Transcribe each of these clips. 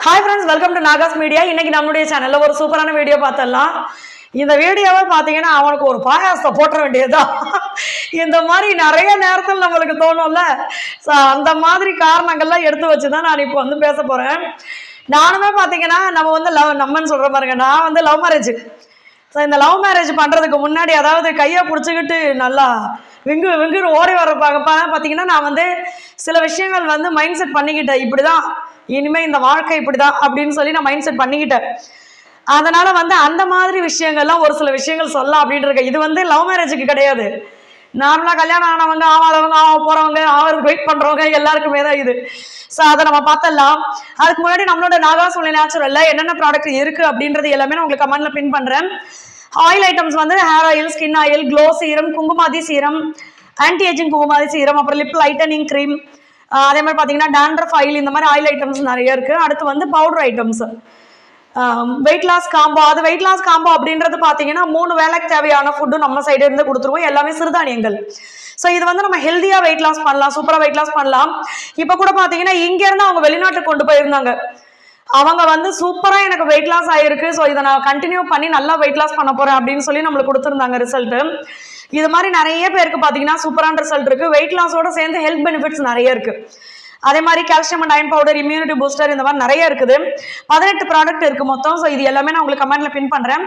Hi friends welcome to Nagas media இன்னைக்கு நம்மளுடைய சேனல்ல ஒரு சூப்பரான வீடியோ பார்த்தலாம் இந்த வீடியோவை பார்த்தீங்கன்னா அவனுக்கு ஒரு பாயாசத்தை போட்ட வேண்டியதுதான். இந்த மாதிரி நிறைய நேரத்தில் நம்மளுக்கு தோணும்ல. ஸோ அந்த மாதிரி காரணங்கள்லாம் எடுத்து வச்சு தான் நான் இப்போ வந்து பேச போகிறேன் நானுமே பார்த்தீங்கன்னா நம்ம வந்து லவ் நம்மன்னு சொல்கிற பாருங்க நான் வந்து லவ் மேரேஜ் ஸோ இந்த லவ் மேரேஜ் பண்ணுறதுக்கு முன்னாடி அதாவது கையை பிடிச்சிக்கிட்டு நல்லா விங்கு விங்குன்னு ஓடி வர்றப்பாங்க பார்த்தீங்கன்னா நான் வந்து சில விஷயங்கள் வந்து மைண்ட் செட் பண்ணிக்கிட்டேன். இப்படி தான் இனிமேல் இந்த வாழ்க்கை இப்படி தான் அப்படின்னு சொல்லி நான் மைண்ட் செட் பண்ணிக்கிட்டேன். அதனால வந்து அந்த மாதிரி விஷயங்கள்லாம் ஒரு சில விஷயங்கள் சொல்லலாம் அப்படின்ட்டு இருக்கேன். இது வந்து லவ் மேரேஜுக்கு கிடையாது. நார்மலாக கல்யாணம் ஆனவங்க ஆவாதவங்க ஆக போகிறவங்க ஆகிறதுக்கு வெயிட் பண்ணுறவங்க எல்லாருக்குமே தான் இது. ஸோ அதை நம்ம பார்த்தலாம் அதுக்கு முன்னாடி நம்மளோட நாகாசோலை நேச்சுரலில் என்னென்ன ப்ராடக்ட் இருக்குது அப்படின்றது எல்லாமே நான் உங்களுக்கு கமெண்ட்டில் பின் பண்ணுறேன் ஆயில் ஐட்டம்ஸ் வந்து hair oil skin oil glow serum Kumkumadi serum anti ageing Kumkumadi serum அப்புறம் லிப் லைட்டனிங் க்ரீம் அதே மாதிரி பார்த்தீங்கன்னா டேண்ட்ரஃப் ஆயில் இந்த மாதிரி ஆயில் ஐட்டம்ஸ் நிறைய இருக்குது அடுத்து வந்து powder items weight loss combo அது வெயிட் லாஸ் காம்போ அப்படின்றது பார்த்தீங்கன்னா மூணு வேலைக்கு தேவையான ஃபுட்டும் நம்ம சைடு இருந்து கொடுத்துருவோம். எல்லாமே சிறுதானியங்கள். ஸோ இது வந்து நம்ம ஹெல்த்தியாக வெயிட் லாஸ் பண்ணலாம். சூப்பராக வெயிட் லாஸ் பண்ணலாம். இப்போ கூட பார்த்தீங்கன்னா இங்கேருந்து அவங்க வெளிநாட்டுக்கு கொண்டு போயிருந்தாங்க. அவங்க வந்து சூப்பராக எனக்கு வெயிட் லாஸ் ஆயிருக்கு. ஸோ இதை நான் கண்டினியூ பண்ணி நல்லா வெயிட் லாஸ் பண்ண போகிறேன் அப்படின்னு சொல்லி நம்மளுக்கு கொடுத்துருந்தாங்க ரிசல்ட்டு இது மாதிரி நிறைய பேருக்கு பார்த்தீங்கன்னா சூப்பரான ரிசல்ட் இருக்கு. வெயிட் லாஸோட சேர்ந்து ஹெல்த் பெனிஃபிட்ஸ் நிறைய இருக்கு. அதே மாதிரி calcium and iron powder immunity booster இந்த மாதிரி நிறைய இருக்குது. பதினெட்டு ப்ராடக்ட் இருக்கு மொத்தம். ஸோ இது எல்லாமே நான் உங்களுக்கு கமெண்ட்ல பின் பண்றேன்.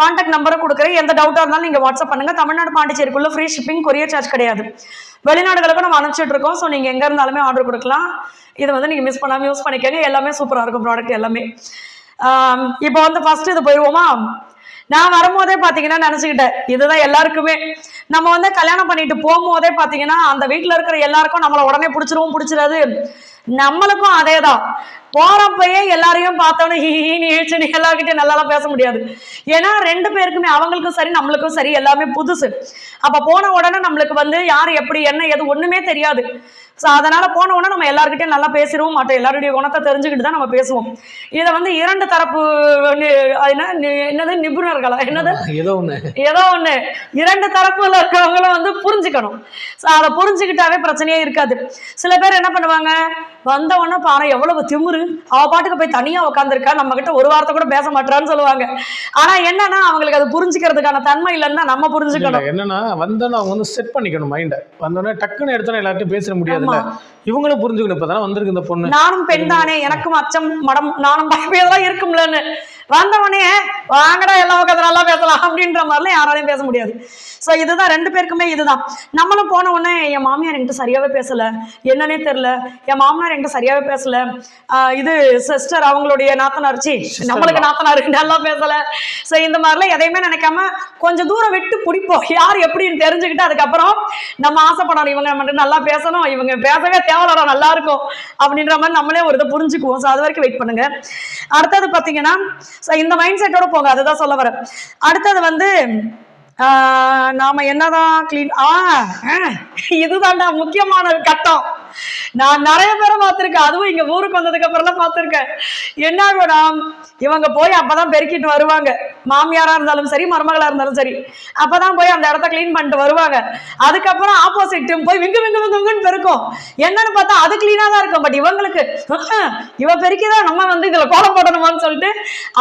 கான்டாக்ட் நம்பரை கொடுக்குறேன். எந்த டவுட்டாக இருந்தாலும் நீங்க வாட்ஸ்அப் பண்ணுங்க. தமிழ்நாடு பாண்டிச்சேரிக்குள்ள ஃப்ரீ ஷிப்பிங் கொரியர் சார்ஜ் கிடையாது. வெளிநாடுகளுக்கும் நம்ம அனுப்பிச்சிட்டு இருக்கோம். ஸோ நீங்க எங்க இருந்தாலுமே ஆர்டர் கொடுக்கலாம். இதை வந்து நீங்க மிஸ் பண்ணாம யூஸ் பண்ணிக்கோங்க. எல்லாமே சூப்பராக இருக்கும் ப்ராடக்ட் எல்லாமே. இப்போ வந்து ஃபர்ஸ்ட் இது போயிடுவோமா நான் வரும்போதே பாத்தீங்கன்னா நினைச்சுக்கிட்டேன் இதுதான் எல்லாருக்குமே. நம்ம வந்து கல்யாணம் பண்ணிட்டு போகும்போதே பாத்தீங்கன்னா அந்த வீட்டுல இருக்கிற எல்லாருக்கும் நம்மள உடனே பிடிச்சிருவோம் பிடிச்சிடாது நம்மளுக்கும் அதே தான் போறப்பயே எல்லாரையும் பார்த்தோன்னே நீ எல்லார்கிட்டயும் நல்லாலாம் பேச முடியாது. ஏன்னா ரெண்டு பேருக்குமே அவங்களுக்கும் சரி நம்மளுக்கும் சரி எல்லாமே புதுசு. அப்ப போன உடனே நம்மளுக்கு வந்து யார் எப்படி என்ன எது ஒண்ணுமே தெரியாது. ஸோ அதனால போன உடனே நம்ம எல்லார்கிட்டயும் நல்லா பேசிடுவோம் மாட்டோம் எல்லாருடைய குணத்தை தெரிஞ்சுக்கிட்டு தான் நம்ம பேசுவோம். இதை வந்து இரண்டு தரப்பு என்ன என்னது நிபுணர்களா? என்னது? ஏதோ ஒண்ணு. ஏதோ ஒண்ணு. இரண்டு தரப்புல இருக்கிறவங்களும் வந்து புரிஞ்சுக்கணும். ஸோ அதை புரிஞ்சுக்கிட்டாவே பிரச்சனையே இருக்காது. சில பேர் என்ன பண்ணுவாங்க வந்த உடனே பாரு எவ்வளவு திமிரு. அவ பாட்டுக்கு போய் தனியா உட்காந்துருக்கா நம்ம கிட்ட ஒரு வார்த்தை கூட பேச மாட்டான்னு சொல்லுவாங்க. ஆனா என்னன்னா அவங்களுக்கு அது புரிஞ்சுக்கிறதுக்கான தன்மை இல்லைன்னா நம்ம புரிஞ்சுக்கணும். என்னன்னா வந்தோன்னு அவங்க வந்து செட் பண்ணிக்கணும் மைண்டை வந்தோடனே டக்குன்னு எடுத்தோன்னே எல்லார்ட்டும் பேசிட முடியாதுல்ல. இவங்களும் புரிஞ்சுக்கணும். இப்பதானே வந்திருக்கு இந்த பொண்ணு. நானும் பெண் தானே எனக்கும் அச்சம் மடம் நானும் பயப்படலாம் இருக்கும்லன்னு. வந்தவனே வாங்கடா எல்லாம் உட்காந்து நல்லா பேசலாம் அப்படின்ற மாதிரிலாம் யாராலையும் பேச முடியாது. ஸோ இதுதான் ரெண்டு பேருக்குமே இதுதான். நம்மளும் போன உடனே என் மாமியார் என்கிட்ட சரியாவே பேசல. என்னன்னே தெரில என் மாமனார் என்கிட்ட சரியாவே பேசல. இது சிஸ்டர் அவங்களுடைய நாத்தனார். சி நம்மளுக்கு நாத்தனார் நல்லா பேசல. ஸோ இந்த மாதிரிலாம் எதையுமே நினைக்காம கொஞ்சம் தூரம் விட்டு பிடிப்போம். யார் எப்படின்னு தெரிஞ்சுக்கிட்டு அதுக்கப்புறம் நம்ம ஆசைப்படணும். இவங்க மட்டும் நல்லா பேசணும். இவங்க பேசவே தேவையில்லடா நல்லா இருக்கும். அப்படின்ற மாதிரி நம்மளே ஒரு இதை புரிஞ்சுக்குவோம். ஸோ அது வரைக்கும் வெயிட் பண்ணுங்க. அடுத்தது பார்த்தீங்கன்னா ஸோ இந்த மைண்ட் செட்டோட போங்க. அதுதான் சொல்ல வரேன். அடுத்தது வந்து ஆஹ், நாம என்னதான் கிளீன் ஆ இதுதான்டா முக்கியமான கட்டம். நான் நிறைய பேரை பார்த்துருக்கேன். அதுவும் இங்க ஊருக்கு வந்ததுக்கு அப்புறம்லாம் பார்த்துருக்கேன். என்ன மேடம் இவங்க போய் அப்பதான் பெருக்கிட்டு வருவாங்க. மாமியாரா இருந்தாலும் சரி மருமகளா இருந்தாலும் சரி. அப்பதான் போய் அந்த இடத்த கிளீன் பண்ணிட்டு வருவாங்க. அதுக்கப்புறம் ஆப்போசிட் போய் விங்கு விங்கு விங்குன்னு பெருக்கும். என்னன்னு பார்த்தா அது கிளீனா தான் இருக்கும். பட் இவங்களுக்கு இவ பெருக்கிதான் நம்ம வந்து இதுல கோலம் போடணுமான்னு சொல்லிட்டு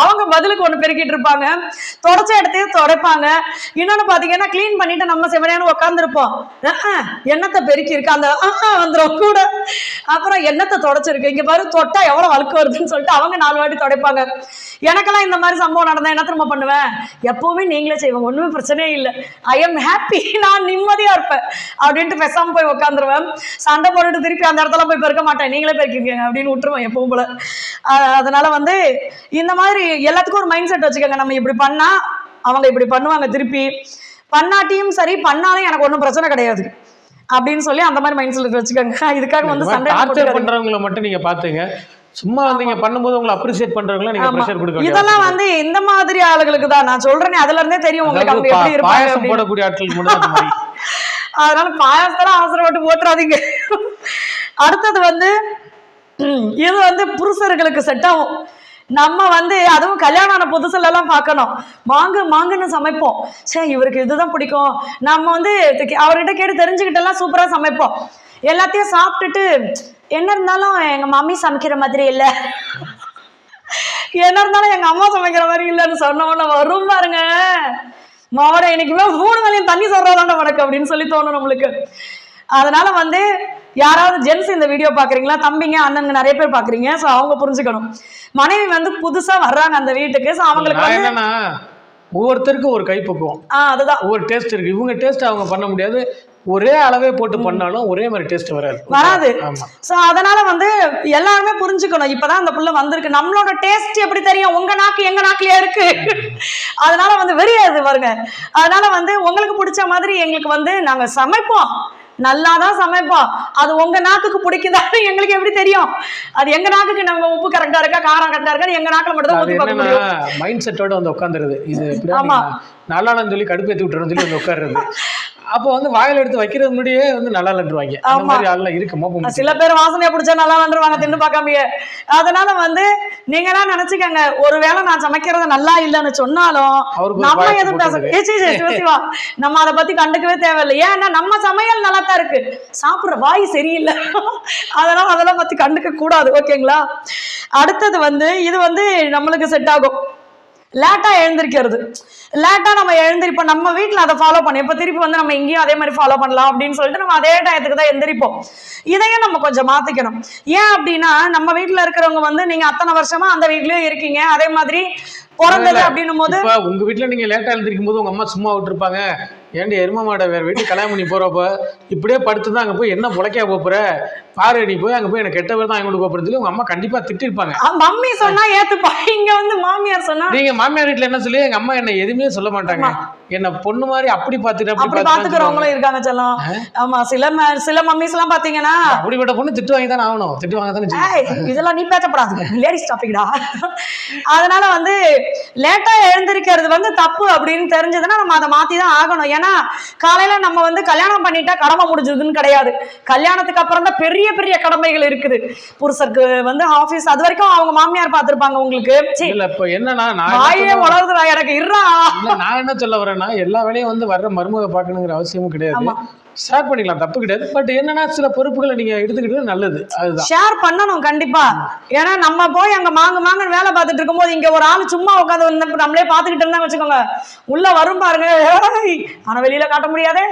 அவங்க பதிலுக்கு ஒண்ணு பெருக்கிட்டு இருப்பாங்க. தொடச்ச இடத்தையும் துடைப்பாங்க. இன்னொன்னு பாத்தீங்கன்னா கிளீன் பண்ணிட்டு நம்ம செவனையான உட்காந்துருப்போம் என்னத்தை பெருக்கி இருக்கு அந்த வந்துரும். கூட. அப்புறம் என்னத்தை தொடச்சிருக்கு? இங்க பாரு தொட்டா எவ்வளவு வழுக்கு வருதுன்னு சொல்லிட்டு அவங்க நாலு வாட்டி தொடைப்பாங்க. எனக்கெல்லாம் இந்த மாதிரி சம்பவம் நடந்தா என்ன திரும்ப பண்ணுவேன்? எப்பவுமே நீங்களே செய்வாங்க ஒண்ணுமே பிரச்சனையே இல்லை. ஐ எம் ஹாப்பி நான் நிம்மதியா இருப்பேன் அப்படின்ட்டு பெசாம போய் உட்காந்துருவேன் சண்டை போட்டுட்டு திருப்பி அந்த இடத்துல போய் பெருக்க மாட்டேன். நீங்களே பெருக்கிங்க அப்படின்னு விட்டுருவேன் எப்பவும் போல. அதனால வந்து இந்த மாதிரி எல்லாத்துக்கும் ஒரு மைண்ட் செட் வச்சுக்கோங்க. நம்ம இப்படி பண்ணா அவங்க இப்படி பண்ணுவாங்க திருப்பி. பண்ணாட்டியும் சரி பண்ணாலும் எனக்கு ஒன்றும் பிரச்சனை கிடையாது. அப்படின்னு சொல்லி அந்த மாதிரி மைண்ட் செட் வச்சுக்கோங்க. இதுக்காக வந்து சண்டை. பண்றவங்கள மட்டும் நீங்க பாத்துங்க சும்மா நீங்க பண்ணும்போது உங்களை அப்ரிசியேட் பண்றவங்கள நீங்க. ப்ரெஷர் கொடுக்க இதெல்லாம் வந்து இந்த மாதிரி ஆளுகளுக்கு தான். நான் சொல்றேனே அதுல இருந்தே தெரியும் உங்களுக்கு அவங்க எப்படி இருப்பாங்க. போடக்கூடிய ஆட்களுக்கு மட்டும் அதனால பாயாசத்தெல்லாம் அவசரப்பட்டு போட்டுறாதீங்க அடுத்தது வந்து இது வந்து புருஷர்களுக்கு செட் ஆகும். நம்ம வந்து அதுவும் கல்யாணம் ஆன புதுசுல எல்லாம் பார்க்கணும். மாங்கு மாங்குன்னு சமைப்போம். சே இவருக்கு இதுதான் பிடிக்கும். நம்ம வந்து அவர்கிட்ட கேட்டு தெரிஞ்சுக்கிட்டெல்லாம் சூப்பராக சூப்பரா சமைப்போம். எல்லாத்தையும் சாப்பிட்டுட்டு என்ன இருந்தாலும் எங்க மம்மி சமைக்கிற மாதிரி இல்லை. என்ன இருந்தாலும் எங்க அம்மா சமைக்கிற மாதிரி இல்லைன்னு சொன்ன உடனே வரும் பாருங்க. மாவட இன்னைக்குமே மூணு வேலையும் தண்ணி சொல்றதாண்ட வடக்கு அப்படின்னு சொல்லி தோணும் நம்மளுக்கு. அதனால வந்து யாராவது ஜென்ஸ் இந்த வீடியோ பாக்குறீங்களா? தம்பிங்க அண்ணனுங்க நிறைய பேர் பாக்குறீங்க. சோ அவங்க புரிஞ்சுக்கணும். மனைவி வந்து புதுசா வர்றாங்க அந்த வீட்டுக்கு. சோ அவங்களுக்கு வந்து ஒவ்வொருத்தருக்கும் ஒரு கைப்பக்குவம் அதுதான். ஒவ்வொரு டேஸ்ட் இருக்கு. இவங்க டேஸ்ட் அவங்க பண்ண முடியாது. ஒரே அளவே போட்டு பண்ணாலும் ஒரே மாதிரி டேஸ்ட் வராது. வராது. சோ அதனால வந்து எல்லாருமே புரிஞ்சுக்கணும். இப்பதான் அந்த புள்ள வந்திருக்கு. நம்மளோட டேஸ்ட் எப்படி தெரியும்? உங்க நாக்கு எங்க நாக்குலயே இருக்கு? அதனால வந்து வெறியாது பாருங்க. அதனால வந்து உங்களுக்கு பிடிச்ச மாதிரி எங்களுக்கு வந்து நாங்க சமைப்போம். நல்லா தான் சமைப்போம். அது உங்க நாக்குக்கு பிடிக்குதான்னு எங்களுக்கு எப்படி தெரியும்? அது எங்க நாக்குக்கு நம்ம உப்பு கரெக்டா இருக்கா காரம் கரெக்டா இருக்கா எங்க நாக்குல மட்டும் தான் ஊத்தி பார்க்க முடியும். மைண்ட் செட்டோட வந்து உட்காந்துருது இது ஆமா. நல்லாலன்னு சொல்லி கடுப்பேத்தி விட்டுறோம்னு சொல்லி வந்து உட்காருறது. அப்போ வந்து வாயில எடுத்து வைக்கிறது முன்னாடியே வந்து நல்லா இல்லைன்றுவாங்க. அந்த. மாதிரி ஆள்லாம் இருக்கு மோப்பம் சில பேர் வாசனையை பிடிச்சா நல்லா வந்துருவாங்க தின்னு பார்க்காமயே. அதனால வந்து நீங்க தான் நினைச்சுக்கங்க ஒருவேளை நான் சமைக்கிறது நல்லா இல்லைன்னு சொன்னாலும் நம்ம எதுவும் பேச. நம்ம அதை பத்தி கண்டுக்கவே தேவையில்லை. ஏன்னா நம்ம சமையல் நல்லா தான் இருக்கு. சாப்பிடுற வாய் சரியில்லை. அதனால அதெல்லாம் பத்தி கண்டுக்க கூடாது ஓகேங்களா? அடுத்தது வந்து இது வந்து நம்மளுக்கு செட் ஆகும். லேட்டா எழுந்திருக்கிறது. லேட்டா நம்ம எழுந்திருப்போம் நம்ம வீட்ல அதை ஃபாலோ பண்ணி இப்ப திருப்பி வந்து நம்ம இங்கேயும் அதே மாதிரி ஃபாலோ பண்ணலாம் அப்படின்னு சொல்லிட்டு நம்ம அதே டயத்துக்கு தான் எந்திரிப்போம். இதையும் நம்ம கொஞ்சம் மாத்திக்கணும். ஏன் அப்படின்னா நம்ம வீட்ல இருக்கிறவங்க வந்து நீங்க அத்தனை வருஷமா அந்த வீட்லயும் இருக்கீங்க. அதே மாதிரி பிறந்தது அப்படின்னும் போது உங்க வீட்ல நீங்க லேட்டா எழுந்திருக்கும் போது உங்க அம்மா சும்மா விட்டுருப்பாங்க. ஏண்டி எரும மாடை வேற வீட்டுக்கு கல்யாணம் பண்ணி போறப்ப இப்படியே படுத்து தான் அங்க போய் என்ன புழைக்கா போற பாரு நீ போய் அங்க போய் எனக்கு கெட்ட பேர் தான் வாங்கி கொடுக்க போறேன்னு சொல்லி உங்க அம்மா கண்டிப்பா திட்டிருப்பாங்க. மம்மி சொன்னா ஏத்துப்பா. இங்க வந்து மாமியார் சொன்னா நீங்க மாமியார் வீட்ல என்ன சொல்லி எங்க அம்மா என்ன எதுவுமே சொல்ல மாட்டாங்க. என்ன பொண்ணு மாதிரி அப்படி பாத்துட்டு அப்படி பாத்துக்கிறவங்களும் இருக்காங்க செல்லம். ஆமா சில சில மம்மிஸ் எல்லாம் பாத்தீங்கன்னா அப்படிப்பட்ட பொண்ணு திட்டு வாங்கி தானே ஆகணும். திட்டு வாங்க தானே இதெல்லாம் நீ பேசப்படாது லேடிஸ் டாபிக்டா அதனால வந்து லேட்டா எழுந்திருக்கிறது வந்து தப்பு அப்படின்னு தெரிஞ்சதுன்னா நம்ம அதை மாத்தி தான் ஆகணும். ஏன்னா காலையில நம்ம வந்து கல்யாணம் பண்ணிட்டா கடமை முடிஞ்சதுன்னு கிடையாது. கல்யாணத்துக்கு அப்புறம் தான் பெரிய பெரிய கடமைகள் இருக்குது. புருஷருக்கு வந்து ஆபீஸ் அது வரைக்கும் அவங்க மாமியார் பார்த்திருப்பாங்க உங்களுக்கு. இல்ல இப்ப என்னன்னா வாயே வளருதுடா எனக்கு இருறா நான் என்ன சொல்ல வரேன்னா எல்லா வேலையும் வந்து வர்ற மருமக பார்க்கணுங்கிற அவசியமும் கிடையாது. ஷேர் பண்ணிக்கலாம் தப்பு கிடையாது. பட் என்னன்னா சில பொறுப்புகளை நீங்க எடுத்துக்கிட்டது நல்லது. அதுதான். ஷேர் பண்ணணும் கண்டிப்பா. ஏன்னா நம்ம போய் அங்க மாங்க மாங்க வேலை பார்த்துட்டு இருக்கும்போது இங்க ஒரு ஆள் சும்மா உட்காந்து வந்து நம்மளே பார்த்துக்கிட்டு இருந்தா வச்சுக்கோங்க. உள்ள வரும் பாருங்க. ஆனா வெளியில காட்ட முடியாதே.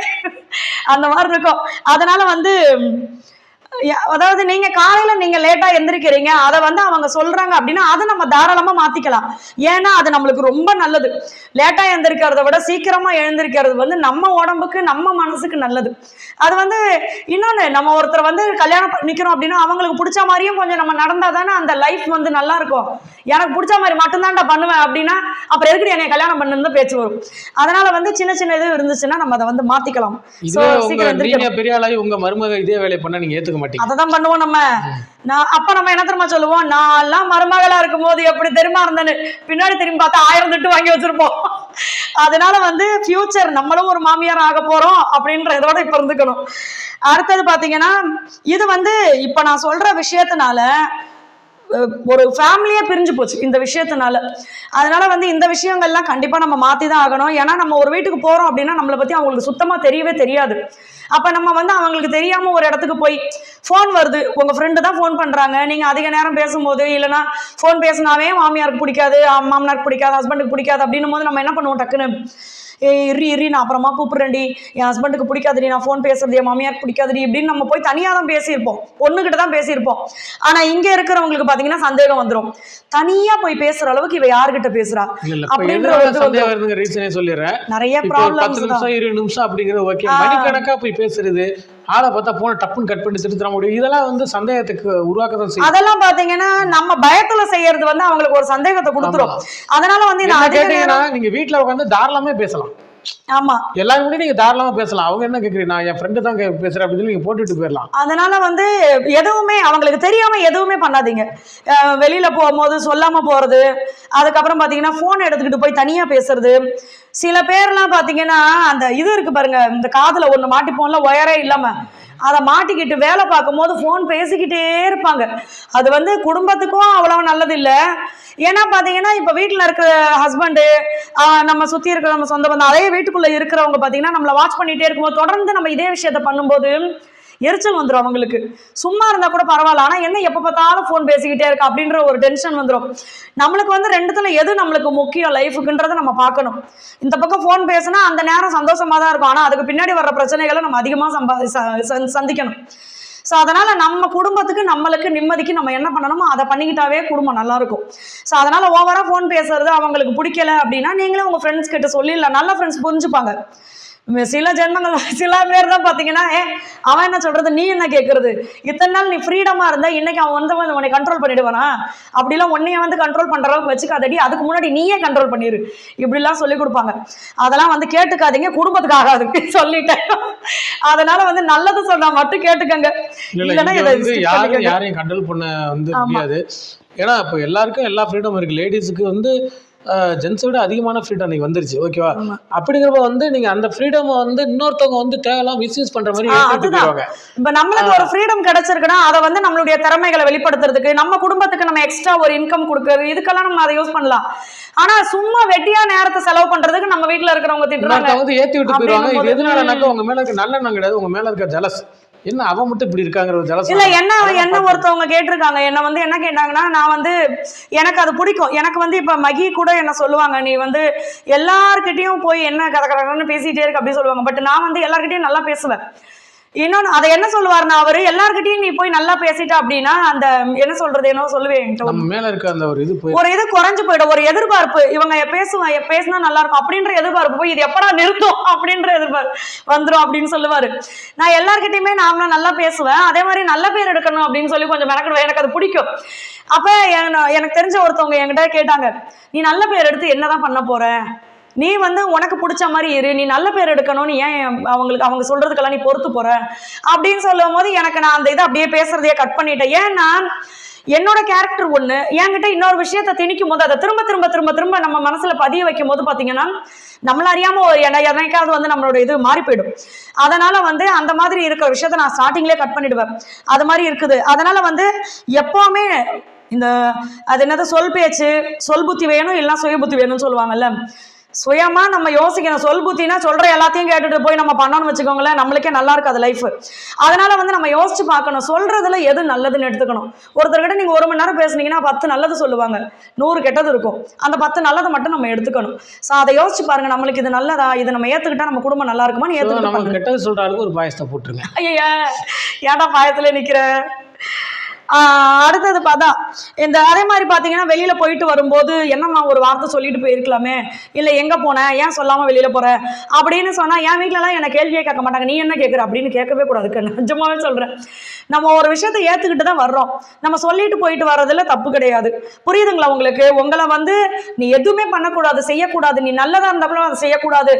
அந்த மாதிரி இருக்கும். அதனால வந்து அதாவது நீங்க காலையில நீங்க லேட்டா எந்திரிக்கிறீங்க. அதை வந்து அவங்க சொல்றாங்க அப்படின்னா அதை நம்ம தாராளமா மாத்திக்கலாம். ஏன்னா அது நம்மளுக்கு ரொம்ப நல்லது. லேட்டா எழுந்திருக்கிறத விட சீக்கிரமா எழுந்திருக்கிறது வந்து நம்ம உடம்புக்கு நம்ம மனசுக்கு நல்லது. அது வந்து இன்னொன்னு நம்ம ஒருத்தர் வந்து கல்யாணம் பண்ணிக்கிறோம் அப்படின்னா அவங்களுக்கு பிடிச்ச மாதிரியும் கொஞ்சம் நம்ம நடந்தா தானே அந்த லைஃப் வந்து நல்லா இருக்கும். எனக்கு பிடிச்ச மாதிரி மட்டும்தான்டா பண்ணுவேன் அப்படின்னா அப்புறம் எதுக்கு என்னை கல்யாணம் பண்ணுன்னு பேச்சு வரும். அதனால வந்து சின்ன சின்ன இது இருந்துச்சுன்னா நம்ம அதை வந்து மாத்திக்கலாம். பெரிய ஆளாகி உங்க மருமக இதே வேலையை பண்ணா நீங்க ஏத்துக்க மாட்டீங்க. அதை தான் பண்ணுவோம் நம்ம. நான் அப்ப நம்ம என்ன தெரியுமா சொல்லுவோம்? நான் எல்லாம் மருமகளா இருக்கும்போது எப்படி தெரியுமா இருந்தேன்னு. பின்னாடி திரும்பி பார்த்தா ஆயிரம் திட்டு வாங்கி வச்சிருப்போம். அதனால வந்து ஃபியூச்சர் நம்மளும் ஒரு மாமியார் ஆக போறோம் அப்படின்ற இதோட இப்ப இருந்துக்கணும். அடுத்தது பாத்தீங்கன்னா இது வந்து இப்ப நான் சொல்ற விஷயத்தினால ஒரு ஃபேமிலியே பிரிஞ்சு போச்சு இந்த விஷயத்தினால. அதனால வந்து இந்த விஷயங்கள்லாம் கண்டிப்பா நம்ம மாத்தி தான் ஆகணும். ஏன்னா நம்ம ஒரு வீட்டுக்கு போறோம் அப்படின்னா நம்மளை பத்தி அவங்களுக்கு சுத்தமா தெரியவே தெரியாது. அப்ப நம்ம வந்து அவங்களுக்கு தெரியாம ஒரு இடத்துக்கு போய் ஃபோன் வருது. உங்க ஃப்ரெண்டு தான் ஃபோன் பண்றாங்க. நீங்க அதிக நேரம் பேசும்போது இல்லைன்னா ஃபோன் பேசினாவே மாமியாருக்கு பிடிக்காது மாமனாருக்கு பிடிக்காது ஹஸ்பண்டுக்கு பிடிக்காது அப்படின்னும் போது நம்ம என்ன பண்ணுவோம் டக்குன்னு ஏய் இரி இரி நான் அப்புறமா கூப்பிடுறேன்டி. என் ஹஸ்பண்டுக்கு பிடிக்காதுடி நான் ஃபோன் பேசுறது என் மாமியாருக்கு பிடிக்காதுடி இப்படின்னு நம்ம போய் தனியாக தான் பேசியிருப்போம். பொண்ணுகிட்ட தான் பேசியிருப்போம். ஆனா இங்க இருக்கிறவங்களுக்கு பாத்தீங்கன்னா சந்தேகம் வந்துடும் தனியா போய் பேசுற அளவுக்கு இவ யார்கிட்ட இப்ப அப்படின்ற ஒரு ரீசனே சொல்லிடுறேன். நிறைய ப்ராப்ளம்ஸ் தான். நிமிஷம் அப்படிங்கிறது ஓகே ஆ. மணிக்கணக்கா போய் பேசுறது ஆளை பார்த்தா போன டப்புன்னு கட் பண்ணி திருத்தர முடியும். இதெல்லாம் வந்து சந்தேகத்துக்கு உருவாக்கதான் செய்யும். அதெல்லாம் பாத்தீங்கன்னா நம்ம பயத்துல செய்யறது வந்து அவங்களுக்கு ஒரு சந்தேகத்தை கொடுத்துரும். அதனால வந்து நீங்க வீட்ல உட்காந்து தாராளமே பேசலாம். ஆமா. எல்லாரும் கூட நீங்க தாராளமா பேசலாம். அவங்க என்ன கேக்குறீங்க? நான் என் ஃப்ரெண்டு தான் பேசுறேன் அப்படின்னு நீங்க போட்டுட்டு போயிடலாம் அதனால வந்து எதுவுமே அவங்களுக்கு தெரியாம எதுவுமே பண்ணாதீங்க. வெளியில போகும்போது சொல்லாம போறது அதுக்கப்புறம் பாத்தீங்கன்னா போன் எடுத்துக்கிட்டு போய் தனியா பேசுறது. சில பேர்லாம் பாத்தீங்கன்னா அந்த இது இருக்கு பாருங்க இந்த காதுல ஒண்ணு மாட்டிப்போம்ல ஒயரே இல்லாம. அதை மாட்டிக்கிட்டு வேலை பார்க்கும்போது ஃபோன் பேசிக்கிட்டே இருப்பாங்க. அது வந்து குடும்பத்துக்கும் அவ்வளவு நல்லது இல்லை ஏன்னா பார்த்தீங்கன்னா இப்போ வீட்டில் இருக்கிற ஹஸ்பண்டு நம்ம சுற்றி இருக்கிற நம்ம சொந்த பந்தம் அதே வீட்டுக்குள்ளே இருக்கிறவங்க பார்த்தீங்கன்னா நம்மளை வாட்ச் பண்ணிகிட்டே இருக்கும்போது தொடர்ந்து நம்ம இதே விஷயத்த பண்ணும்போது எரிச்சல் வந்துடும் அவங்களுக்கு. சும்மா இருந்தால் கூட பரவாயில்ல. ஆனால் என்ன எப்போ பார்த்தாலும் ஃபோன் பேசிக்கிட்டே இருக்கா அப்படின்ற ஒரு டென்ஷன் வந்துடும் நம்மளுக்கு வந்து ரெண்டுத்துல எது நம்மளுக்கு முக்கியம் லைஃபுக்குன்றதை நம்ம பார்க்கணும். இந்த பக்கம் ஃபோன் பேசினா அந்த நேரம் சந்தோஷமாக தான் இருக்கும். ஆனால் அதுக்கு பின்னாடி வர்ற பிரச்சனைகளை நம்ம அதிகமாக சம்பா ச- சந்திக்கணும். ஸோ அதனால் நம்ம குடும்பத்துக்கு நம்மளுக்கு நிம்மதிக்கு நம்ம என்ன பண்ணணுமோ அதை பண்ணிக்கிட்டாவே குடும்பம் நல்லா இருக்கும். ஸோ அதனால் ஓவராக ஃபோன் பேசுறது அவங்களுக்கு பிடிக்கல அப்படின்னா நீங்களே உங்கள் ஃப்ரெண்ட்ஸ் கிட்ட சொல்லிடலாம் நல்ல ஃப்ரெண்ட்ஸ் புரிஞ்சுப்பாங்க. சில ஜென்மங்கள் சில பேர் தான் பார்த்தீங்கன்னா ஏ அவன் என்ன சொல்றது நீ என்ன கேட்கறது இத்தனை நாள் நீ ஃப்ரீடமா இருந்தா இன்னைக்கு அவன் வந்து வந்து உன்னை கண்ட்ரோல் பண்ணிடுவானா? அப்படிலாம் உன்னைய வந்து கண்ட்ரோல் பண்ற அளவுக்கு வச்சுக்காதடி அதுக்கு முன்னாடி நீயே கண்ட்ரோல் பண்ணிரு. இப்படிலாம் சொல்லி கொடுப்பாங்க. அதெல்லாம் வந்து கேட்டுக்காதீங்க குடும்பத்துக்கு ஆகாது சொல்லிட்டேன். அதனால வந்து நல்லது சொன்னா மட்டும் கேட்டுக்கங்க. இல்ல இல்லைன்னா. யாரையும் கண்ட்ரோல் பண்ண வந்து. முடியாது. ஏன்னா இப்போ எல்லாருக்கும் எல்லா ஃப்ரீடம் இருக்கு. லேடிஸுக்கு வந்து ஜென்ஸை விட அதிகமான ஃப்ரீடம் இன்னைக்கு வந்துருச்சு. ஓகேவா. அப்படிங்கிறப்ப வந்து நீங்க அந்த ஃப்ரீடம் வந்து இன்னொருத்தவங்க வந்து தேவையெல்லாம் மிஸ்யூஸ் பண்ற மாதிரி இப்ப நம்மளுக்கு ஒரு ஃப்ரீடம் கிடைச்சிருக்குன்னா அதை வந்து நம்மளுடைய திறமைகளை வெளிப்படுத்துறதுக்கு நம்ம குடும்பத்துக்கு நம்ம எக்ஸ்ட்ரா ஒரு இன்கம் கொடுக்கறது இதுக்கெல்லாம் நம்ம அதை யூஸ் பண்ணலாம். ஆனா சும்மா வெட்டியா நேரத்தை செலவு பண்றதுக்கு நம்ம வீட்ல இருக்கிறவங்க திட்டுறாங்க. வந்து ஏத்தி விட்டு போயிடுவாங்க. இது எதனாலனாக்கா உங்க மேல இருக்க நல்லெண்ணம் கிடையாது. உங்க மேல இருக்க ஜலஸ் என்ன அவன் மட்டும் இப்படி இருக்காங்கிற ஒரு இல்ல என்ன என்ன ஒருத்தவங்க கேட்டிருக்காங்க? என்ன வந்து என்ன கேட்டாங்கன்னா நான் வந்து எனக்கு அது பிடிக்கும். எனக்கு வந்து இப்ப மகி கூட என்ன சொல்லுவாங்க நீ வந்து எல்லார்கிட்டயும் போய் என்ன கதை கதன்னு பேசிட்டே இருக்கு அப்படி சொல்லுவாங்க. பட் நான் வந்து எல்லார்கிட்டயும் நல்லா பேசுவேன். இன்னொன்னு அதை என்ன சொல்லுவாருன்னா அவரு எல்லார்கிட்டயும் நீ போய் நல்லா பேசிட்ட அப்படின்னா அந்த என்ன சொல்றது என்னவோ சொல்லுவேன் நம்ம மேல இருக்க அந்த ஒரு இது ஒரு இது குறைஞ்சு போயிடும். ஒரு எதிர்பார்ப்பு இவங்க பேசுவாங்க பேசினா நல்லா இருக்கும் அப்படின்ற எதிர்பார்ப்பு போய் இது எப்படா நிறுத்தும் அப்படின்ற எதிர்பார்ப்பு வந்துரும் அப்படின்னு சொல்லுவாரு. நான் எல்லார்கிட்டயுமே நாமளும் நல்லா பேசுவேன். அதே மாதிரி நல்ல பேர் எடுக்கணும் அப்படின்னு சொல்லி கொஞ்சம் மெனக்கிடுவேன். எனக்கு அது பிடிக்கும். அப்ப என- எனக்கு தெரிஞ்ச ஒருத்தவங்க என்கிட்ட கேட்டாங்க நீ நல்ல பேர் எடுத்து என்னதான் பண்ண போற? நீ வந்து உனக்கு பிடிச்ச மாதிரி இரு நீ நல்ல பேர் எடுக்கணும்னு ஏன் அவங்களுக்கு அவங்க சொல்றதுக்கெல்லாம் நீ பொறுத்து போற? அப்படின்னு சொல்லும் போது எனக்கு நான் அந்த இதை அப்படியே பேசுறதையே கட் பண்ணிட்டேன். ஏன்னா என்னோட கேரக்டர் ஒண்ணு என்கிட்ட இன்னொரு விஷயத்த திணிக்கும் போது அதை திரும்ப திரும்ப திரும்ப திரும்ப நம்ம மனசுல பதிய வைக்கும் போது பாத்தீங்கன்னா நம்மள அறியாம ஒரு என- வந்து நம்மளோட இது மாறி போயிடும். அதனால வந்து அந்த மாதிரி இருக்கிற விஷயத்த நான் ஸ்டார்டிங்லேயே கட் பண்ணிடுவேன். அது மாதிரி இருக்குது. அதனால வந்து எப்பவுமே இந்த அது என்னது சொல் பேச்சு சொல் புத்தி வேணும் இல்லைன்னா சுய புத்தி வேணும்னு சொல்லுவாங்கல்ல. சுயமா நம்ம யோசிக்கணும். சொல் புத்தினா சொல்ற எல்லாத்தையும் கேட்டுட்டு போய் நம்ம பண்ணணும்னு வச்சுக்கோங்களேன் நம்மளுக்கே நல்லா இருக்காது லைஃப் அதனால வந்து நம்ம யோசிச்சு பார்க்கணும். சொல்றதுல எது நல்லதுன்னு எடுத்துக்கணும். ஒருத்தர்கிட்ட நீங்க ஒரு மணி நேரம் பேசுனீங்கன்னா பத்து நல்லது சொல்லுவாங்க. நூறு கெட்டது இருக்கும். அந்த பத்து நல்லதை மட்டும் நம்ம எடுத்துக்கணும். ஸோ அதை யோசிச்சு பாருங்க. நம்மளுக்கு இது நல்லதா? இது நம்ம ஏத்துக்கிட்டா நம்ம குடும்பம் நல்லா இருக்குமான்னு ஏத்துக்கிட்டு நம்ம பண்ணுங்க. கெட்டது சொல்ற அளவுக்கு ஒரு பாயசத்தை போட்டுருங்க. ஐயா ஏன்டா பாயத்துல நிக்கிற? அடுத்தது பார்த்தா இந்த அதே மாதிரி பார்த்தீங்கன்னா வெளியில் போயிட்டு வரும்போது என்னம்மா ஒரு வார்த்தை சொல்லிட்டு போயிருக்கலாமே? இல்லை எங்கே போன? ஏன் சொல்லாமல் வெளியில் போகிறேன் அப்படின்னு சொன்னால் என் வீட்டிலலாம் என்ன கேள்வியே கேட்க மாட்டாங்க. நீ என்ன கேட்குற அப்படின்னு கேட்கவே கூடாது. நிஜமாவே சொல்கிறேன் நம்ம ஒரு விஷயத்தை ஏற்றுக்கிட்டு தான் வர்றோம். நம்ம சொல்லிட்டு போயிட்டு வர்றதுல தப்பு கிடையாது. புரியுதுங்களா உங்களுக்கு? உங்களை வந்து நீ எதுவுமே பண்ணக்கூடாது செய்யக்கூடாது. நீ நல்லதாக இருந்தாலும் அதை செய்யக்கூடாது.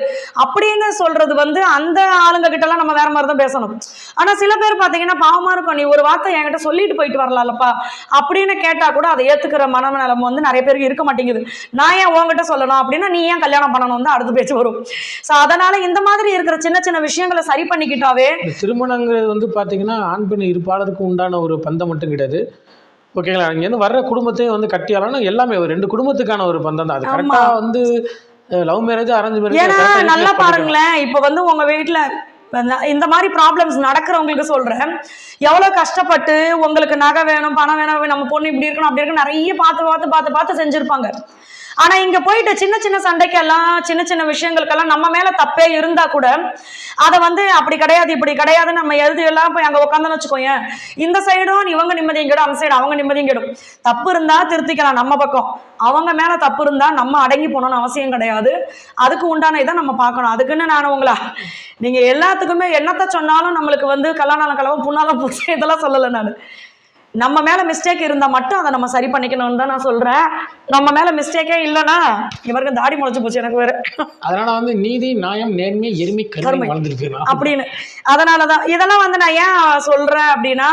அப்படின்னு சொல்கிறது வந்து அந்த ஆளுங்க கிட்டலாம் நம்ம வேற மாதிரி தான் பேசணும். ஆனால் சில பேர் பார்த்தீங்கன்னா பாவமாக இருக்கும். நீ ஒரு வார்த்தை என்கிட்ட சொல்லிட்டு போயிட்டு வரலாம்லப்பா. அப்படின்னு கேட்டா கூட அதை ஏத்துக்கிற மனநலம் வந்து நிறைய பேருக்கு இருக்க மாட்டேங்குது. நான் ஏன் உன்கிட்ட சொல்லணும்? அப்படின்னா நீ ஏன் கல்யாணம் பண்ணணும் தான் அடுத்த பேச்சு வரும். சோ அதனால இந்த மாதிரி இருக்கிற சின்ன சின்ன விஷயங்களை சரி பண்ணிக்கிட்டாவே திருமணங்கிறது வந்து பார்த்தீங்கன்னா ஆண் பெண் இருப்பாளருக்கு உண்டான ஒரு பந்தம் மட்டும் கிடையாது. ஓகேங்களா இங்கேருந்து வர்ற குடும்பத்தையும் வந்து கட்டியாலும் எல்லாமே ஒரு ரெண்டு குடும்பத்துக்கான ஒரு பந்தம் தான். அது. கரெக்டாக வந்து லவ் மேரேஜ் அரேஞ்ச் மேரேஜ் நல்லா பாருங்களேன். இப்ப வந்து உங்க வீட்ல இந்த- இந்த மாதிரி ப்ராப்ளம்ஸ் நடக்கிறவங்களுக்கு சொல்றேன். எவ்வளவு கஷ்டப்பட்டு உங்களுக்கு நகை வேணும் பணம் வேணும் நம்ம பொண்ணு இப்படி இருக்கணும் அப்படி இருக்கணும் நிறைய பார்த்து பார்த்து பார்த்து பார்த்து செஞ்சிருப்பாங்க. ஆனா இங்க போயிட்டு சின்ன சின்ன சண்டைக்கெல்லாம் சின்ன சின்ன விஷயங்களுக்கெல்லாம் நம்ம மேல தப்பே இருந்தா கூட அதை வந்து அப்படி கிடையாது இப்படி கிடையாது நம்ம எழுதி எல்லாம் போய் அங்க உட்காந்துன்னு வச்சுக்கோங்க இந்த சைடும் இவங்க நிம்மதியும் கெடும் அந்த சைடு அவங்க நிம்மதியும் கெடும் தப்பு இருந்தா திருத்திக்கலாம் நம்ம பக்கம். அவங்க மேல தப்பு இருந்தா நம்ம அடங்கி போகணும்னு அவசியம் கிடையாது. அதுக்கு உண்டான இதை நம்ம பார்க்கணும். அதுக்குன்னு நான் உங்களா நீங்க எல்லாத்துக்குமே என்னத்த சொன்னாலும் நம்மளுக்கு வந்து கல்யாணம் கலவும் புண்ணாலும் புடிச்சு இதெல்லாம் சொல்லலை நான். நம்ம மேல மிஸ்டேக் இருந்தா மட்டும் அதை நம்ம சரி பண்ணிக்கணும்னு தான் நான் சொல்றேன். நம்ம மேல மிஸ்டேக்கே இல்லைன்னா இவருக்கு தாடி முளைச்சு போச்சு எனக்கு வேற. அதனால வந்து நீதி நியாயம் நேர்மை எருமை கருமை அப்படின்னு. அதனாலதான் இதெல்லாம் வந்து நான் ஏன் சொல்றேன் அப்படின்னா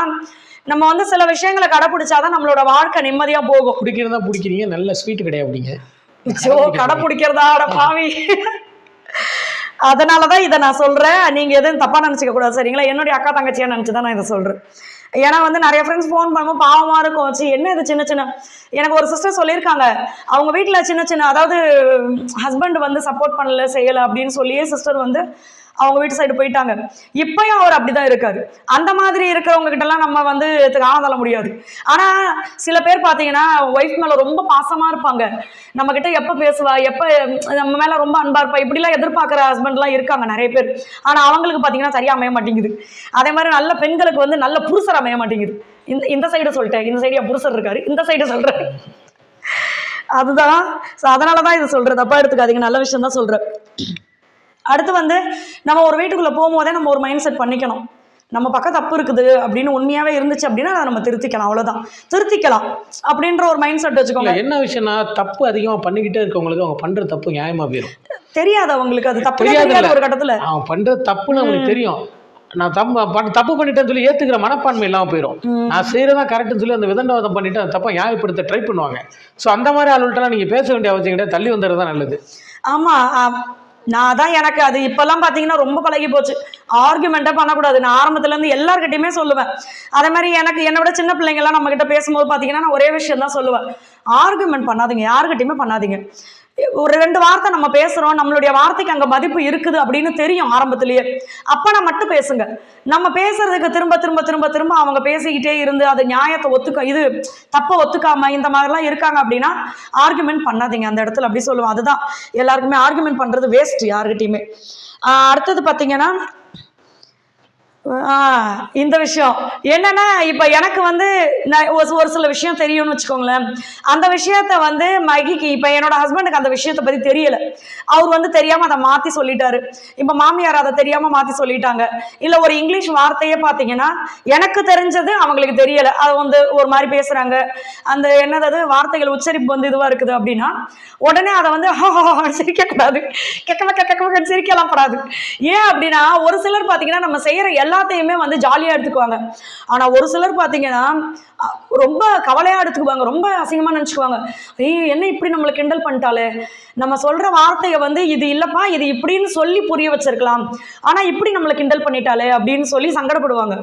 நம்ம வந்து சில விஷயங்களை கடைபிடிச்சாதான் நம்மளோட வாழ்க்கை நிம்மதியா போகும். பிடிக்கிறதா பிடிக்கிறீங்க நல்ல ஸ்வீட் கிடையாது அப்படிங்க ஐயோ கடைப்பிடிக்கிறதா? அட பாவி. அதனாலதான் இதை நான் சொல்றேன். நீங்க எதுவும் தப்பா நினைச்சுக்க கூடாது சரிங்களா? என்னுடைய அக்கா தங்கச்சியா நினைச்சு தான் நான் இதை சொல்றேன். ஏன்னா வந்து நிறைய ஃப்ரெண்ட்ஸ் ஃபோன் பண்ணும்போது பாவமா இருக்கும். வச்சு என்ன இது சின்ன சின்ன? எனக்கு ஒரு சிஸ்டர் சொல்லியிருக்காங்க. அவங்க வீட்டில் சின்ன சின்ன அதாவது ஹஸ்பண்ட் வந்து சப்போர்ட் பண்ணல செய்யலை அப்படின்னு சொல்லியே சிஸ்டர் வந்து அவங்க வீட்டு சைடு போயிட்டாங்க. இப்பயும் அவர் அப்படிதான் இருக்காரு. அந்த மாதிரி இருக்கிறவங்க கிட்ட எல்லாம் நம்ம வந்து காண முடியாது. ஆனா சில பேர் பாத்தீங்கன்னா ஒய்ஃப் மேல ரொம்ப பாசமா இருப்பாங்க. நம்ம கிட்ட எப்ப பேசுவா? எப்ப நம்ம மேல ரொம்ப அன்பா இருப்பா? இப்படிலாம் எதிர்பார்க்கிற ஹஸ்பண்ட் எல்லாம் இருக்காங்க நிறைய பேர். ஆனா அவங்களுக்கு பாத்தீங்கன்னா சரியா அமைய மாட்டேங்குது. அதே மாதிரி நல்ல பெண்களுக்கு வந்து நல்ல புருஷர் அமைய மாட்டேங்குது. இந்த இந்த சைடு சொல்லிட்டேன். இந்த சைடு என் புருஷர் இருக்காரு. இந்த சைடு சொல்றேன். அதுதான். ஸோ அதனால தான் இது சொல்கிறேன் தப்பாக எடுத்துக்காதீங்க. நல்ல விஷயம் தான் சொல்கிறேன் அடுத்து வந்து நம்ம ஒரு வீட்டுக்குள்ளே போகும்போதே நம்ம ஒரு மைண்ட் செட் பண்ணிக்கணும். நம்ம பக்கம் தப்பு இருக்குது அப்படின்னு உண்மையாகவே இருந்துச்சு அப்படின்னா அதை நம்ம திருத்திக்கலாம் அவ்வளோதான் திருத்திக்கலாம் அப்படின்ற ஒரு மைண்ட் செட் வச்சுக்கோங்க என்ன விஷயம்னா தப்பு அதிகமா பண்ணிக்கிட்டே இருக்கவங்களுக்கு அவங்க பண்ற தப்பு நியாயமா போயிடும் தெரியாது அவங்களுக்கு அது தப்பு. தெரியாது ஒரு கட்டத்தில். அவன் பண்ற தப்புன்னு அவங்களுக்கு தெரியும். நான் தப்பு தப்பு பண்ணிட்டேன்னு சொல்லி ஏத்துக்கிற மனப்பான்மை இல்லாம போயிடும் நான் செய்யறதா கரெக்ட்னு சொல்லி அந்த விதண்டாவாதம் பண்ணிட்டு அந்த தப்பை நியாயப்படுத்த ட்ரை பண்ணுவாங்க. ஸோ அந்த மாதிரி ஆளுகிட்டலாம் நீங்க பேச வேண்டிய அவசியம் கிடையாது. தள்ளி வந்துடுறது தான் நல்லது. ஆமாம் நான் தான் எனக்கு அது இப்போல்லாம் பார்த்தீங்கன்னா ரொம்ப பழகி போச்சு. ஆர்குமெண்ட்டாக பண்ணக்கூடாது. நான் ஆரம்பத்துலேருந்து எல்லார்கிட்டயுமே சொல்லுவேன். அதே மாதிரி எனக்கு என்னை விட சின்ன பிள்ளைங்கள்லாம் நம்மக்கிட்ட பேசும்போது பார்த்தீங்கன்னா நான் ஒரே விஷயம் தான் சொல்லுவேன். ஆர்குமெண்ட் பண்ணாதீங்க. யாருக்கிட்டையுமே பண்ணாதீங்க. ஒரு ரெண்டு வார்த்தை நம்ம பேசுறோம் நம்மளுடைய வார்த்தைக்கு அங்க மதிப்பு இருக்குது அப்படின்னு தெரியும் ஆரம்பத்திலேயே. அப்பனா நான் மட்டும் பேசுங்க. நம்ம பேசுறதுக்கு திரும்ப திரும்ப திரும்ப திரும்ப அவங்க பேசிக்கிட்டே இருந்து அது நியாயத்தை ஒத்துக்க இது தப்ப ஒத்துக்காம இந்த மாதிரிலாம் இருக்காங்க அப்படின்னா ஆர்குமெண்ட் பண்ணாதீங்க. அந்த இடத்துல அப்படி சொல்லுவோம் அதுதான். எல்லாருக்குமே ஆர்குமெண்ட் பண்றது வேஸ்ட் யாருக்கிட்டையுமே அடுத்தது பார்த்தீங்கன்னா இந்த விஷயம். என்னன்னா இப்போ எனக்கு வந்து நான் ஒரு ஒரு சில விஷயம் தெரியும்னு வச்சுக்கோங்களேன். அந்த விஷயத்த வந்து மகிக்கு இப்போ என்னோட ஹஸ்பண்டுக்கு அந்த விஷயத்தை பற்றி தெரியல. அவர் வந்து தெரியாமல் அதை மாற்றி சொல்லிட்டாரு. இப்போ மாமியார் அதை தெரியாமல் மாற்றி சொல்லிட்டாங்க. இல்லை ஒரு இங்கிலீஷ் வார்த்தையே பார்த்தீங்கன்னா எனக்கு தெரிஞ்சது அவங்களுக்கு தெரியலை. அது வந்து ஒரு மாதிரி பேசுகிறாங்க அந்த என்னது வார்த்தைகள் உச்சரிப்பு வந்து இதுவாக இருக்குது அப்படின்னா உடனே அதை வந்து சிரிக்கக்கூடாது. கூடாது கெக்க சிரிக்கலாம் படாது ஏன் அப்படின்னா ஒரு சிலர் பார்த்தீங்கன்னா நம்ம செய்கிற எல்லா எல்லாத்தையுமே வந்து ஜாலியாக எடுத்துக்குவாங்க. ஆனால் ஒரு சிலர் பார்த்தீங்கன்னா ரொம்ப கவலையா எடுத்துக்குவாங்க. ரொம்ப அசிங்கமா நினைச்சுக்குவாங்க. ஐயோ என்ன இப்படி நம்மளை கிண்டல் பண்ணிட்டாலே நம்ம சொல்ற வார்த்தையை வந்து இது இல்லப்பா இது இப்படின்னு சொல்லி புரிய வச்சிருக்கலாம். ஆனா இப்படி நம்மளை கிண்டல் பண்ணிட்டாலே அப்படின்னு சொல்லி சங்கடப்படுவாங்க.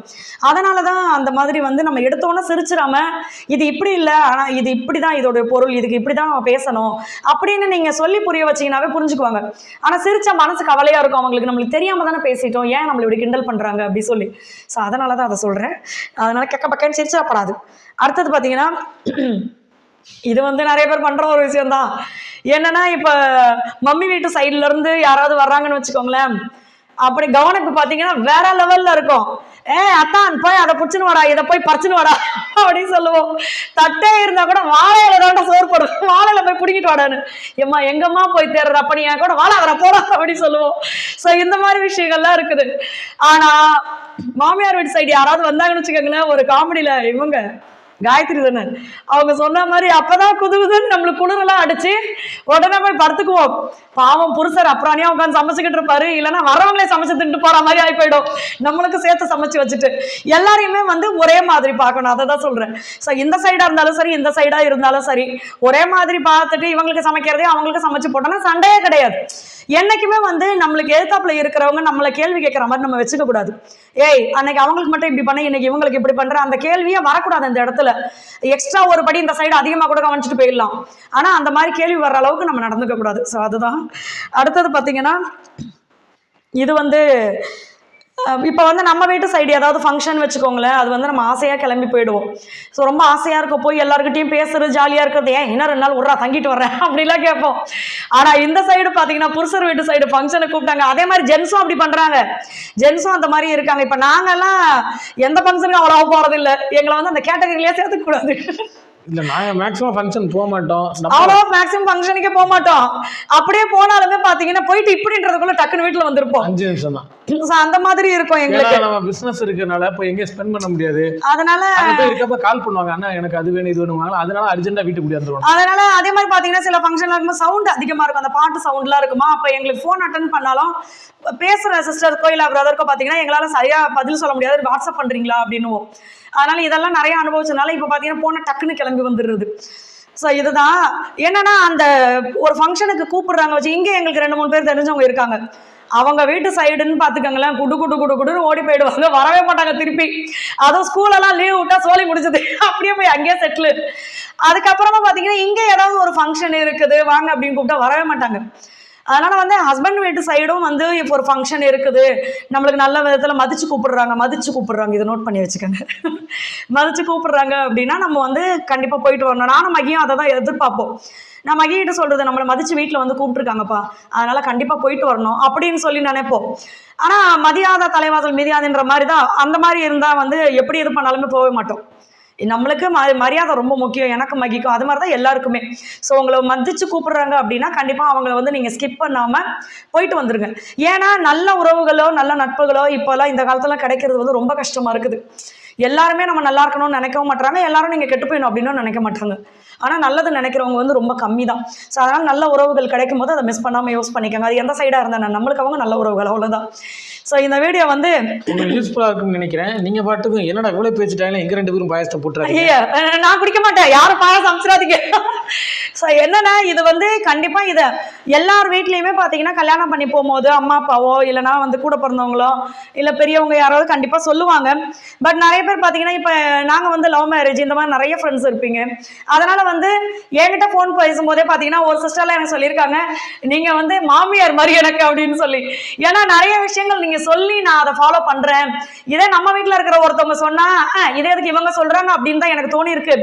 அதனாலதான் அந்த மாதிரி வந்து நம்ம எடுத்தோன்னே சிரிச்சிடாம இது இப்படி இல்லை ஆனா இது இப்படிதான் இதோட பொருள் இதுக்கு இப்படிதான் நம்ம பேசணும் அப்படின்னு நீங்க சொல்லி புரிய வச்சீங்கன்னாவே புரிஞ்சுக்குவாங்க. ஆனா சிரிச்சா மனசு கவலையா இருக்கும். அவங்களுக்கு நம்மளுக்கு தெரியாம தானே பேசிட்டோம். ஏன் நம்மள இப்படி கிண்டல் பண்றாங்க? அப்படி சொல்லி. ஸோ அதனால தான் அதை சொல்றேன். அதனால கெக்க பக்கன்னு சிரிச்சிடப்படாது. அடுத்தது பார்த்தீங்கன்னா இது வந்து நிறைய பேர் பண்ற ஒரு விஷயம்தான். என்னன்னா இப்ப மம்மி வீட்டு சைட்ல இருந்து யாராவது வர்றாங்கன்னு வச்சுக்கோங்களேன். அப்படி கவனிப்பு பாத்தீங்கன்னா வேற லெவல்ல இருக்கும். ஏ அத்தான் போய் அதை பிடிச்சின்னு வாடா இதை போய் பறிச்சுன்னு வாடா அப்படின்னு சொல்லுவோம். தட்டே இருந்தா கூட வாழையில தாண்டா சோறு போடும் வாழையில போய் பிடிக்கிட்டு வாடான்னு. எம்மா எங்கம்மா போய் தேடுற? அப்ப நீ என் கூட வாழை வர போடா அப்படின்னு சொல்லுவோம். சோ இந்த மாதிரி விஷயங்கள்லாம் இருக்குது. ஆனா மாமியார் வீட்டு சைடு யாராவது வந்தாங்கன்னு வச்சுக்கோங்களேன் ஒரு காமெடியில இவங்க காயத்ரி தானே? அவங்க சொன்ன மாதிரி அப்பதான் குது குதுன்னு நம்மளுக்கு குளிரெல்லாம் அடிச்சு உடனே போய் படுத்துக்குவோம். பாவம் புருஷர் அப்புறானியா உட்காந்து சமைச்சுக்கிட்டு இருப்பாரு. இல்லைன்னா வரவங்களே சமைச்சு தின்ட்டு போற மாதிரி ஆகி போயிடும் நம்மளுக்கு சேர்த்து சமைச்சு வச்சுட்டு. எல்லாரையுமே வந்து ஒரே மாதிரி பார்க்கணும். அதை தான் சொல்றேன். ஸோ இந்த சைடா இருந்தாலும் சரி இந்த சைடா இருந்தாலும் சரி ஒரே மாதிரி பார்த்துட்டு இவங்களுக்கு சமைக்கிறதே அவங்களுக்கு சமைச்சு போட்டோம்னா சண்டையே கிடையாது. என்னைக்குமே வந்து நம்மளுக்கு எழுத்தாப்புல இருக்கிறவங்க நம்மளை கேள்வி கேட்குற மாதிரி நம்ம வச்சுக்க கூடாது ஏய் அன்னைக்கு அவங்களுக்கு மட்டும் இப்படி பண்ண இன்னைக்கு இவங்களுக்கு இப்படி பண்ற அந்த கேள்வியே வரக்கூடாது இந்த இடத்துல. எக்ஸ்ட்ரா ஒரு படி இந்த சைடு அதிகமா கூட கவனிச்சுட்டு போயிடலாம். ஆனா அந்த மாதிரி கேள்வி வர்ற அளவுக்கு நம்ம நடந்துக்க கூடாது. ஸோ அதுதான். அடுத்தது பார்த்தீங்கன்னா இது வந்து இப்போ வந்து நம்ம வீட்டு சைடு ஏதாவது ஃபங்க்ஷன் வச்சுக்கோங்களேன் அது வந்து நம்ம ஆசையாக கிளம்பி போயிடுவோம். ஸோ ரொம்ப ஆசையாக இருக்க போய் எல்லாருக்கிட்டையும் பேசுறது ஜாலியாக இருக்கிறது ஏன் இன்னும் ரெண்டு நாள் விட்றா தங்கிட்டு வர்றேன் அப்படிலாம் கேட்போம். ஆனால் இந்த சைடு பார்த்தீங்கன்னா புருஷர் வீட்டு சைடு ஃபங்க்ஷனை கூப்பிட்டாங்க. அதே மாதிரி ஜென்ஸும் அப்படி பண்ணுறாங்க ஜென்ஸும் அந்த மாதிரி இருக்காங்க. இப்போ நாங்கெல்லாம் எந்த ஃபங்க்ஷனுக்கும் அவ்வளோவா போகிறது இல்லை எங்களை வந்து அந்த கேட்டகரியிலே சேர்த்துக்கூடாது இல்ல நாங்க மேக்ஸிமம் ஃபங்க்ஷன் போக மாட்டோம். அவ்வளோ மேக்ஸிமம் ஃபங்க்ஷனுக்கே போக மாட்டோம். அப்படியே போனாலுமே பார்த்தீங்கன்னா போயிட்டு இப்படின்றதுக்குள்ள டக்குன்னு வீட்டில் வந்திருப்போம். அஞ்சு நிமிஷம் தான். அந்த மாதிரி இருக்கும் எங்களுக்கு. நம்ம பிசினஸ் இருக்கறனால இப்போ எங்கேயும் ஸ்பெண்ட் பண்ண முடியாது. அதனால இருக்கப்ப கால் பண்ணுவாங்க அண்ணா எனக்கு அது வேணும் இது வேணுவாங்க அதனால அர்ஜென்ட்டா வீட்டுக்கு வந்துருவோம். அதனால அதே மாதிரி பாத்தீங்கன்னா சில ஃபங்க்ஷன்ல இருக்கும்போது சவுண்ட் அதிகமா இருக்கும். அந்த பாட்டு சவுண்ட்லாம் இருக்குமா? அப்ப எங்களுக்கு ஃபோன் அட்டன் பண்ணாலும் பேசுற சிஸ்டருக்கோ இல்ல பிரதருக்கோ பாத்தீங்கன்னா எங்களால சரியா பதில் சொல்ல முடியாது. வாட்ஸ்அப் பண்றீங்களா? அப்படின்னுவோம். அதனால இதெல்லாம் நிறைய அனுபவிச்சதுனால இப்போ பார்த்தீங்கன்னா போன டக்குன்னு கிளம்பி வந்துடுறது. ஸோ இதுதான். என்னன்னா அந்த ஒரு ஃபங்க்ஷனுக்கு கூப்பிடுறாங்க வச்சு இங்கே எங்களுக்கு ரெண்டு மூணு பேர் தெரிஞ்சவங்க இருக்காங்க. அவங்க வீட்டு சைடுன்னு பார்த்துக்கோங்களேன் குடு குடு குடு குடுன்னு ஓடி போயிடுவாங்க. வரவே மாட்டாங்க திருப்பி. அதுவும் ஸ்கூலெல்லாம் லீவ் விட்டா சோலி முடிஞ்சது. அப்படியே போய் அங்கேயே செட்டில் அதுக்கப்புறமா பார்த்தீங்கன்னா இங்கே ஏதாவது ஒரு ஃபங்க்ஷன் இருக்குது. வாங்க அப்படின்னு கூப்பிட்டா வரவே மாட்டாங்க. அதனால வந்து ஹஸ்பண்ட் வீட்டு சைடும் வந்து இப்போ ஒரு ஃபங்க்ஷன் இருக்குது. நம்மளுக்கு நல்ல விதத்தில் மதிச்சு கூப்பிடுறாங்க மதிச்சு கூப்பிடுறாங்க. இதை நோட் பண்ணி வச்சுக்கோங்க. மதிச்சு கூப்பிடுறாங்க அப்படின்னா நம்ம வந்து கண்டிப்பாக போயிட்டு வரணும். நானும் மகியும் அதை தான் எதிர்பார்ப்போம். நான் மகிகிட்ட சொல்றது நம்மளை மதிச்சு வீட்டில் வந்து கூப்பிட்டுருக்காங்கப்பா. அதனால கண்டிப்பாக போயிட்டு வரணும் அப்படின்னு சொல்லி நினைப்போம். ஆனால் மதியாத தலைவாசல் மிதியாதுன்ற மாதிரி தான் அந்த மாதிரி இருந்தால் வந்து எப்படி இது பண்ணாலுமே போக மாட்டோம். நம்மளுக்கு மரியாதை ரொம்ப முக்கியம். எனக்கு மகிக்கும். அது மாதிரி தான் எல்லாருக்குமே. ஸோ உங்களை மதிச்சு கூப்பிடுறாங்க அப்படின்னா கண்டிப்பாக அவங்கள வந்து நீங்கள் ஸ்கிப் பண்ணாமல் போயிட்டு வந்துருங்க. ஏன்னா நல்ல உறவுகளோ நல்ல நட்புகளோ இப்போல்லாம் இந்த காலத்துல கிடைக்கிறது வந்து ரொம்ப கஷ்டமாக இருக்குது. எல்லாருமே நம்ம நல்லா இருக்கணும்னு நினைக்கவும் மாட்டாங்க எல்லாரும் நீங்கள் கெட்டு போயிடணும் அப்படின்னு நினைக்க மாட்டாங்க. ஆனால் நல்லது நினைக்கிறவங்க வந்து ரொம்ப கம்மி தான். ஸோ அதனால் நல்ல உறவுகள் கிடைக்கும் போது அதை மிஸ் பண்ணாமல் யூஸ் பண்ணிக்கோங்க. அது எந்த சைடாக இருந்தால் நம்மளுக்கு அவங்க நல்ல உறவுகள். அவ்வளோதான் ஸோ இந்த வீடியோ வந்து யூஸ்ஃபுல்லாக இருக்கும்னு நினைக்கிறேன். நீங்கள் பாட்டுக்கும் என்னடா இவ்வளோ பேசிட்டாங்களே எங்க ரெண்டு பேரும் பாயசத்தை போட்டுறாங்க நான் குடிக்க மாட்டேன். யாரும் பாயாசம் அமைச்சிடாதீங்க ஸோ என்னன்னா இது வந்து கண்டிப்பா இதை எல்லார் வீட்லேயுமே பார்த்தீங்கன்னா கல்யாணம் பண்ணி போகும்போது அம்மா அப்பாவோ இல்லைனா வந்து கூட பிறந்தவங்களோ இல்லை பெரியவங்க யாராவது கண்டிப்பாக சொல்லுவாங்க. பட் நிறைய பேர் பார்த்தீங்கன்னா இப்போ நாங்கள் வந்து லவ் மேரேஜ் இந்த மாதிரி நிறைய ஃப்ரெண்ட்ஸ் இருப்பீங்க. அதனால வந்து என்கிட்ட ஃபோன் பேசும்போதே பார்த்தீங்கன்னா ஒரு சிஸ்டர்லாம் எனக்கு சொல்லியிருக்காங்க நீங்கள் வந்து மாமியார் மாதிரி எனக்கு அப்படின்னு சொல்லி. ஏன்னா நிறைய விஷயங்கள் நீங்கள் சொல்லி நான் அதை ஃபாலோ பண்றேன். இதே நம்ம வீட்டில் இருக்கிற ஒருத்தவங்க சொன்னா "ஆ, இதே எதுக்கு இவங்க சொல்றாங்க? அப்படின்னு தான் எனக்கு தோணி இருக்கு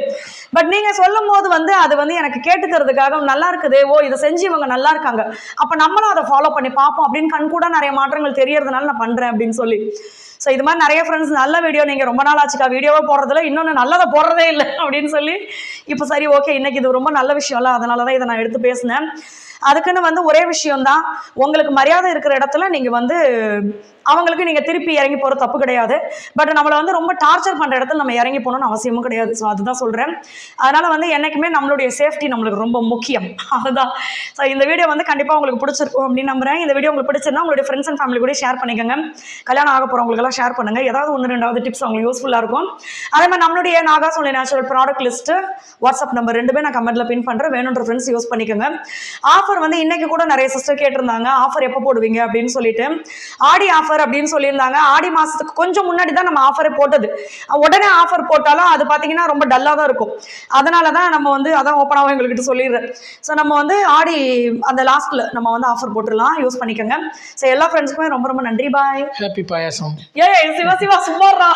பட் நீங்க சொல்லும் போது வந்து அது வந்து எனக்கு கேட்டுக்கிறதுக்காக நல்லா இருக்குது. ஓ இதை செஞ்சு இவங்க நல்லா இருக்காங்க. அப்ப நம்மளும் அதை ஃபாலோ பண்ணி பார்ப்போம் அப்படின்னு கண் கூட நிறைய மாற்றங்கள் தெரியறதுனால நான் பண்றேன் அப்படின்னு சொல்லி. ஸோ இது மாதிரி நிறைய ஃப்ரெண்ட்ஸ் நல்ல வீடியோ நீங்கள் ரொம்ப நாள் ஆச்சுக்கா வீடியோவே போடுறதுல இன்னொன்று நல்லதை போடுறதே இல்லை அப்படின்னு சொல்லி இப்போ சரி ஓகே இன்னைக்கு இது ரொம்ப நல்ல விஷயம்ல. அதனால தான் இதை நான் எடுத்து பேசினேன். அதுக்குன்னு வந்து ஒரே விஷயம்தான். உங்களுக்கு மரியாதை இருக்கிற இடத்துல நீங்கள் வந்து அவங்களுக்கு நீங்கள் திருப்பி இறங்கி போகிற தப்பு கிடையாது. பட் நம்மளை வந்து ரொம்ப டார்ச்சர் பண்ணுற இடத்துல நம்ம இறங்கி போகணும்னு அவசியமும் கிடையாது. ஸோ அதுதான் சொல்கிறேன் அதனால் வந்து என்றைக்குமே நம்மளுடைய சேஃப்டி நம்மளுக்கு ரொம்ப முக்கியம். அதுதான். ஸோ இந்த வீடியோ வந்து கண்டிப்பாக உங்களுக்கு பிடிச்சிருக்கும் அப்படின்னு நம்புறேன். இந்த வீடியோ உங்களுக்கு பிடிச்சிருந்தா உங்களுடைய ஃப்ரெண்ட்ஸ் அண்ட் ஃபேமிலி கூட ஷேர் பண்ணிக்கோங்க. கல்யாணம் ஆக போகிறவங்களுக்கெல்லாம் ஷேர் பண்ணுங்கள் ஏதாவது ஒன்று ரெண்டாவது டிப்ஸ் அவங்களுக்கு யூஸ்ஃபுல்லாக இருக்கும். அதே மாதிரி நம்மளுடைய நாகாசோலி natural product list WhatsApp number ரெண்டுமே நான் கமெண்ட்டில் பின் பண்ணுறேன் வேணுன்ற ஃப்ரெண்ட்ஸ் யூஸ் பண்ணிக்கோங்க. ஆஃபர் வந்து இன்னைக்கு கூட நிறைய சிஸ்டர் கேட்டிருந்தாங்க. ஆஃபர் எப்போ போடுவீங்க அப்படின்னு சொல்லிட்டு. ஆடி ஆஃபர் அப்படின்னு சொல்லியிருந்தாங்க. ஆடி மாதத்துக்கு கொஞ்சம் முன்னாடி தான் நம்ம ஆஃபரே போட்டது. உடனே ஆஃபர் போட்டாலும் அது பார்த்தீங்கன்னா ரொம்ப டல்லாக தான் இருக்கும். அதனால தான் நம்ம வந்து அதான் ஓப்பனாகவும் எங்கள்கிட்ட சொல்லிடுறேன். ஸோ நம்ம வந்து ஆடி அந்த லாஸ்ட்டில் நம்ம வந்து ஆஃபர் போட்டுடலாம். யூஸ் பண்ணிக்கோங்க. ஸோ எல்லா ஃப்ரெண்ட்ஸுக்குமே ரொம்ப ரொம்ப நன்றி. Bye happy payasam. ஏய் சிவா சிவா சும்மாறா